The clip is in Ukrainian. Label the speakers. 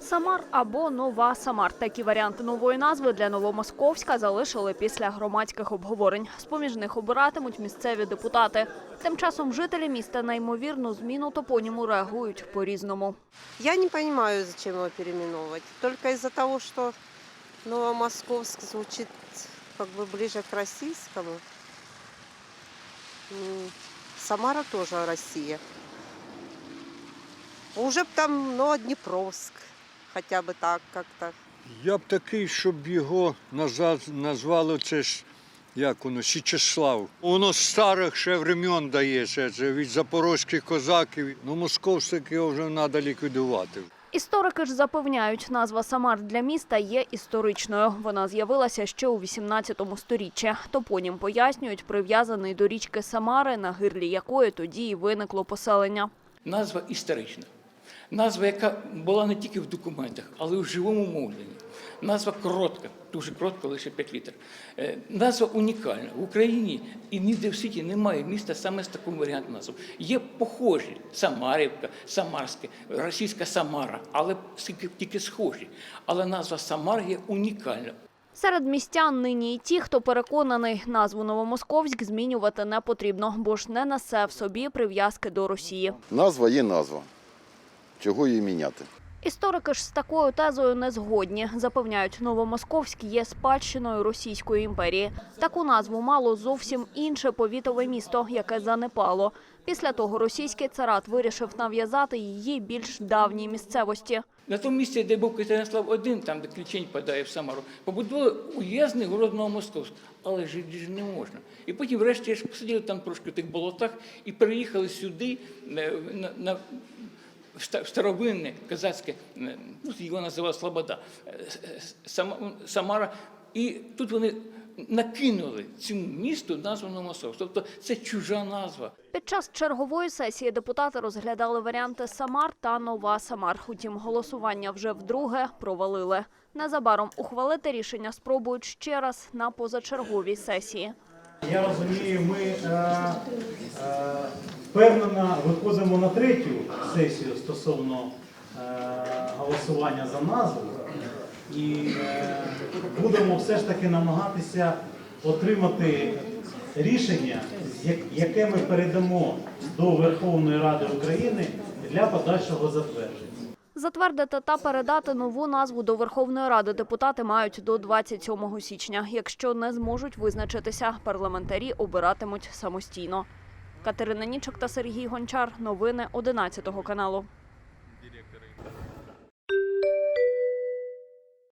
Speaker 1: Самар або Нова Самар. Такі варіанти нової назви для Новомосковська залишили після громадських обговорень. З поміж них обиратимуть місцеві депутати. Тим часом жителі міста на ймовірну зміну топоніму реагують по-різному.
Speaker 2: Я не понимаю, зачем его переименовывать. Только из-за того, что Новомосковск звучит как бы ближе к российскому. М, Самара тоже Россия. Уже б там, ну. Хотя бы так как-то.
Speaker 3: Я б такий, щоб його назад назвали це ж, як воно, Січеслав. Воно з старих ще времен дається, це від запорозьких козаків. Ну, московських його вже треба ліквідувати.
Speaker 1: Історики ж запевняють, назва Самар для міста є історичною. Вона з'явилася ще у 18 сторіччі. Топонім пояснюють, прив'язаний до річки Самари, на гирлі якої тоді і виникло поселення.
Speaker 4: Назва історична. Назва, яка була не тільки в документах, але й в живому мовленні. Назва коротка, дуже коротка, лише 5 літер. Е, Назва унікальна. В Україні і ніде в світі немає міста саме з таким варіантом назв. Є похожі Самарівка, Самарське, російська Самара, але тільки схожі. Але назва Самар є унікальна.
Speaker 1: Серед містян нині і ті, хто переконаний, назву Новомосковськ змінювати не потрібно, бо ж не несе в собі прив'язки до Росії.
Speaker 5: Назва є назва. Чого її міняти?
Speaker 1: Історики ж з такою тезою не згодні. Запевняють, Новомосковськ є спадщиною Російської імперії. Таку назву мало зовсім інше повітове місто, яке занепало. Після того російський царат вирішив нав'язати її більш давній місцевості.
Speaker 4: На тому місці, де був Катеринслав один, там, де Ключень падає в Самару, побудували уєзний город Новомосковськ. Але жити ж не можна. І потім, врешті, ж посиділи там трошки в тих болотах і переїхали сюди е, на, на старовинне козацьке, е, ну, його називали Слобода, е, Сама- Самара. І тут вони накинули цьому місту назву Новомосковськ. Тобто це чужа назва.
Speaker 1: Під час чергової сесії депутати розглядали варіанти Самар та Нова Самар. Утім, голосування вже вдруге провалили. Незабаром ухвалити рішення спробують ще раз на позачерговій сесії.
Speaker 6: Я розумію, ми е, е, впевнено виходимо на третю сесію стосовно е, голосування за назву і е, будемо все ж таки намагатися отримати рішення, яке ми передамо до Верховної Ради України для подальшого затвердження.
Speaker 1: Затвердити та передати нову назву до Верховної Ради депутати мають до 27 січня. Якщо не зможуть визначитися, парламентарі обиратимуть самостійно. Катерина Нічок та Сергій Гончар. Новини 11 каналу.